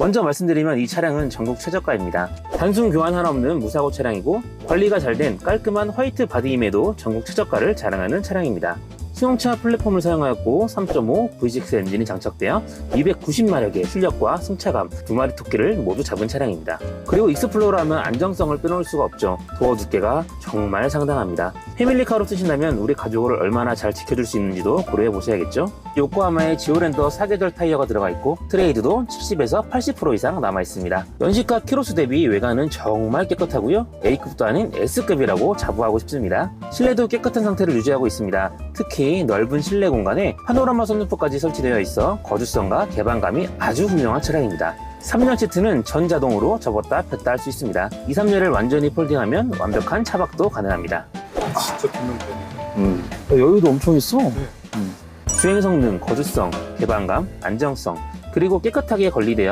먼저 말씀드리면 이 차량은 전국 최저가입니다. 단순 교환 하나 없는 무사고 차량이고 관리가 잘 된 깔끔한 화이트 바디임에도 전국 최저가를 자랑하는 차량입니다. 수용차 플랫폼을 사용하였고 3.5 V6 엔진이 장착되어 290마력의 출력과 승차감 두 마리 토끼를 모두 잡은 차량입니다. 그리고 익스플로러 하면 안정성을 빼놓을 수가 없죠. 도어 두께가 정말 상당합니다. 패밀리카로 쓰신다면 우리 가족을 얼마나 잘 지켜줄 수 있는지도 고려해 보셔야겠죠. 요코하마에 지오랜더 4계절 타이어가 들어가 있고 트레이드도 70에서 80% 이상 남아 있습니다. 연식과 키로수 대비 외관은 정말 깨끗하고요. A급도 아닌 S급이라고 자부하고 싶습니다. 실내도 깨끗한 상태를 유지하고 있습니다. 특히 넓은 실내 공간에 파노라마 선루프까지 설치되어 있어 거주성과 개방감이 아주 훌륭한 차량입니다. 3년 시트는 전자동으로 접었다 폈다 할 수 있습니다. 2, 3열을 완전히 폴딩하면 완벽한 차박도 가능합니다. 진짜 듣는 편이에요. 음, 여유도 엄청 있어. 네. 음. 주행 성능, 거주성, 개방감, 안정성, 그리고 깨끗하게 관리되어